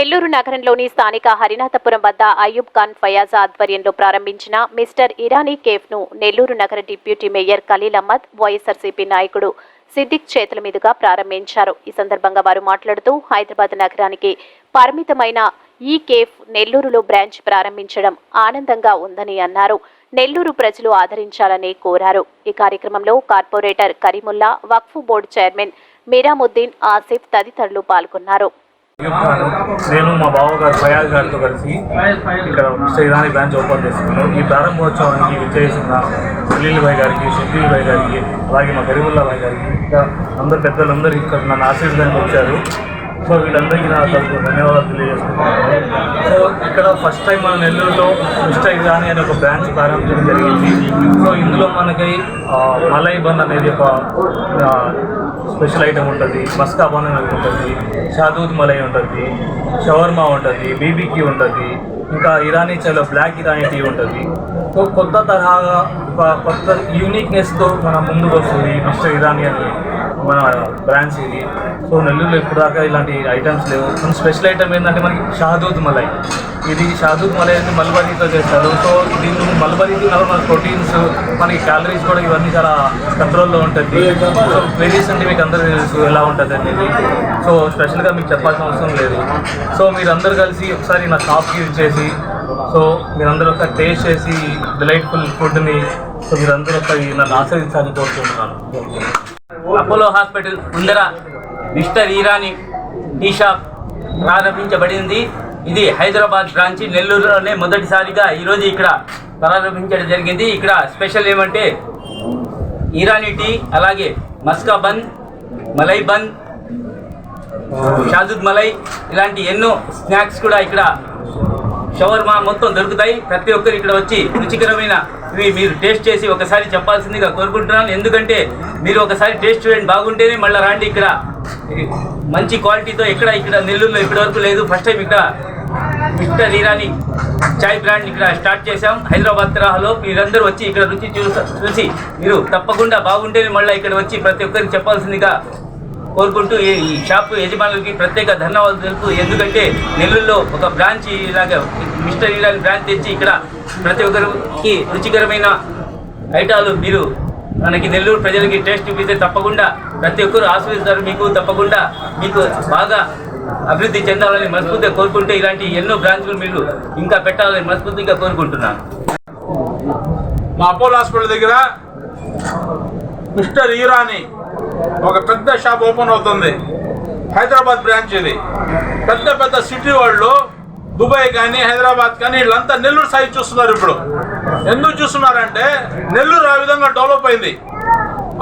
నెల్లూరు నగరంలోని స్థానిక హరినాథపురం వద్ద అయ్యూబ్ ఖాన్ ఫయాజ్ ఆధ్వర్యంలో ప్రారంభించిన మిస్టర్ ఇరానీ కేఫ్ను నెల్లూరు నగర deputy mayor Khaleel Ahmed YSRCP నాయకుడు సిద్దిక్ చేతుల మీదుగా ప్రారంభించారు. ఈ సందర్భంగా వారు మాట్లాడుతూ హైదరాబాద్ నగరానికి పరిమితమైన ఈ కేఫ్ నెల్లూరులో బ్రాంచ్ ప్రారంభించడం ఆనందంగా ఉందని అన్నారు. నెల్లూరు ప్రజలు ఆదరించాలని కోరారు. ఈ కార్యక్రమంలో corporator Karimulla Waqf board chairman Meeramuddin Asif తదితరులు పాల్గొన్నారు. నేను మా బావ గారు ఫయాజ్ గారితో కలిసి ఇక్కడ శ్రీరాణి బ్రాంచ్ ఓపెన్ చేసుకున్నాం ఈ ప్రారంభోత్సవానికి విచ్చేసిన సునీల్ భాయ్ గారికి షబ్బీల్ భాయ్ గారికి అలాగే మా గరీబుల్లా భాయ్ గారికి ఇంకా అందరు పెద్దలందరూ ఇక్కడ నన్ను ఆశీర్వదానికి వచ్చారు. సో వీళ్ళందరికీ నా తరపు ధన్యవాదాలు తెలియజేస్తున్నాను సో ఇక్కడ ఫస్ట్ టైం మన నెల్లూరులో మిస్టర్ ఇరానీ అనే ఒక బ్రాంచ్ ప్రారంభించడం జరిగింది. సో ఇందులో మనకి మలై బన్ అనేది ఒక స్పెషల్ ఐటమ్ ఉంటుంది మస్కా బన్ ఉంటుంది షాదూద్ మలై ఉంటుంది షవర్మా ఉంటుంది బీబీకి ఉంటుంది ఇంకా ఇరానీ చలో బ్లాక్ ఇరానీ టీ ఉంటుంది. సో కొత్త తరహాగా కొత్త యూనిక్నెస్తో మన ముందుకు వస్తుంది మిస్టర్ ఇరానీ అని మన బ్రాంచ్ ఇది. సో నెల్లూరులో ఇప్పుడు దాకా ఇలాంటి ఐటమ్స్ లేవు. మన స్పెషల్ ఐటమ్ ఏంటంటే మనకి షాదూద్ మలై. ఇది షాదూద్ మలై అనేది మల్బరీతో చేస్తారు. సో దీని మల్బరీ తినడం మన ప్రోటీన్స్ మనకి క్యాలరీస్ కూడా ఇవన్నీ చాలా కంట్రోల్లో ఉంటుంది. సో వేరియస్ అంటే మీకు అందరూ తెలుసు ఎలా ఉంటుంది అనేది. సో స్పెషల్గా మీకు చెప్పాల్సిన అవసరం లేదు. సో మీరందరూ కలిసి ఒకసారి నా షాప్కి చేసి సో మీరందరూ ఒకసారి టేస్ట్ చేసి డిలైట్ఫుల్ ఫుడ్ని సో మీరందరూ ఒకసారి నన్ను ఆస్వాదించాలని కోరుకుంటున్నాను. అపోలో హాస్పిటల్ ముందర మిస్టర్ ఈరానీ టీ షాప్ ప్రారంభించబడింది. ఇది హైదరాబాద్ బ్రాంచి. నెల్లూరులోనే మొదటిసారిగా ఈరోజు ఇక్కడ ప్రారంభించడం జరిగింది. ఇక్కడ స్పెషల్ ఏమంటే ఈరానీ టీ అలాగే మస్కా బన్ మలై బన్ షాదుద్ మలై ఇలాంటి ఎన్నో స్నాక్స్ కూడా ఇక్కడ షవర్మా మొత్తం దొరుకుతాయి. ప్రతి ఒక్కరు ఇక్కడ వచ్చి రుచికరమైన ఇవి మీరు టేస్ట్ చేసి ఒకసారి చెప్పాల్సిందిగా కోరుకుంటున్నాను. ఎందుకంటే మీరు ఒకసారి టేస్ట్ చూడండి బాగుంటేనే మళ్ళీ రాండి ఇక్కడ. మంచి క్వాలిటీతో ఎక్కడ ఇక్కడ నెల్లూరులో ఇప్పటివరకు లేదు. ఫస్ట్ టైం ఇక్కడ మిస్టర్ ఇరానీ చాయ్ బ్రాండ్ ఇక్కడ స్టార్ట్ చేశాం. హైదరాబాద్ తరహాలో మీరందరూ వచ్చి ఇక్కడ రుచి చూస చూసి మీరు తప్పకుండా బాగుంటేనే మళ్ళీ ఇక్కడ వచ్చి ప్రతి ఒక్కరికి చెప్పాల్సిందిగా కోరుకుంటూ ఈ షాప్ షాపు యజమానులకి ప్రత్యేక ధన్యవాదాలు తెలుపు ఎందుకంటే నెల్లూరులో ఒక బ్రాంచ్ ఇలాగా మిస్టర్ ఇరానీ బ్రాంచ్ తెచ్చి ఇక్కడ ప్రతి ఒక్కరికి రుచికరమైన ఐటాలు మీరు మనకి నెల్లూరు ప్రజలకి టేస్ట్ చూపిస్తే తప్పకుండా ప్రతి ఒక్కరు ఆస్వాదిస్తారు మీకు తప్పకుండా మీకు బాగా అభివృద్ధి చెందాలని మనస్ఫూర్తిగా కోరుకుంటే ఇలాంటి ఎన్నో బ్రాంచ్లు మీరు ఇంకా పెట్టాలని మనస్ఫూర్తిగా కోరుకుంటున్నాను. మా అపోలో హాస్పిటల్ దగ్గర మిస్టర్ ఈరాని ఒక పెద్ద షాప్ ఓపెన్ అవుతుంది. హైదరాబాద్ బ్రాంచ్ ఇది. పెద్ద పెద్ద సిటీ వాళ్ళు దుబాయ్ కానీ హైదరాబాద్ కానీ వీళ్ళంతా నెల్లూరు సైజ్ చూస్తున్నారు ఇప్పుడు. ఎందుకు చూస్తున్నారంటే నెల్లూరు ఆ విధంగా డెవలప్ అయింది.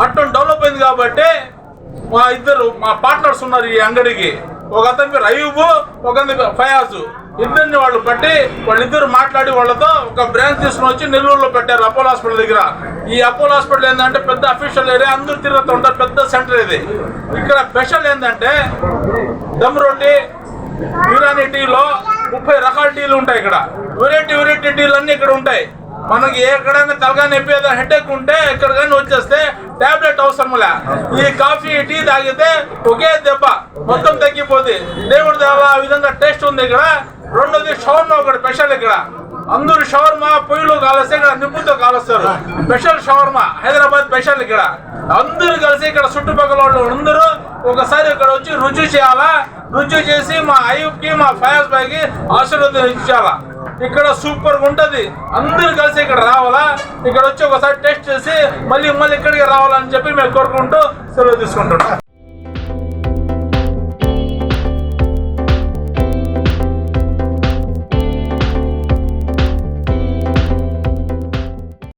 అట్టు డెవలప్ అయింది కాబట్టి మా ఇద్దరు మా పార్ట్నర్స్ ఉన్నారు ఈ అంగడికి. ఒక అతని పేరు అయ్యూబు ఒక పేరు ఫయాజు. ఇబ్బంది వాళ్ళు పట్టి వాళ్ళిద్దరు మాట్లాడి వాళ్ళతో ఒక బ్రాంచ్ తీసుకుని వచ్చి నెల్లూరులో పెట్టారు అపోలో హాస్పిటల్ దగ్గర. ఈ అపోలో హాస్పిటల్ ఏంటంటే పెద్ద అఫీషియల్ ఏరియా అందరూ తిరుగుతూ ఉంటారు పెద్ద సెంటర్ ఇది. ఇక్కడ స్పెషల్ ఏంటంటే దమ్ రొట్టి యూరాని టీలో ముప్పై రకాల టీలు ఉంటాయి ఇక్కడ. వెరైటీ వెరైటీ టీలు అన్నీ ఇక్కడ ఉంటాయి. మనకి ఎక్కడైనా తలగా నొప్పి ఏదైనా హెడేక్ ఉంటే ఎక్కడ కానీ వచ్చేస్తే టాబ్లెట్ అవసరంలే. ఈ కాఫీ టీ తాగితే ఒకే దెబ్బ మొత్తం తగ్గిపోతుంది దేవుడి దేవ ఆ విధంగా టేస్ట్ ఉంది ఇక్కడ. రెండోది షవర్మా ఒకటి స్పెషల్ ఇక్కడ. అందరూ షవర్మా పొయ్యిలో కాలుస్తే ఇక్కడ నిప్పుతో కాలుస్తారు. స్పెషల్ షవర్మా హైదరాబాద్ స్పెషల్ ఇక్కడ. అందరూ కలిసి ఇక్కడ చుట్టుపక్కల వాళ్ళు అందరూ ఒకసారి ఇక్కడ వచ్చి రుచి చేయాలా? రుచి చేసి మా అయ్యకి మా ఫయాజ్ బాయ్కి ఆశీర్వాదం ఇక్కడ సూపర్ ఉంటుంది. అందరు కలిసి ఇక్కడ రావాలా? ఇక్కడ వచ్చి ఒకసారి టెస్ట్ చేసి మళ్ళీ మళ్ళీ ఇక్కడికి రావాలని చెప్పి మేము కోరుకుంటూ సెలవు తీసుకుంటున్నాం.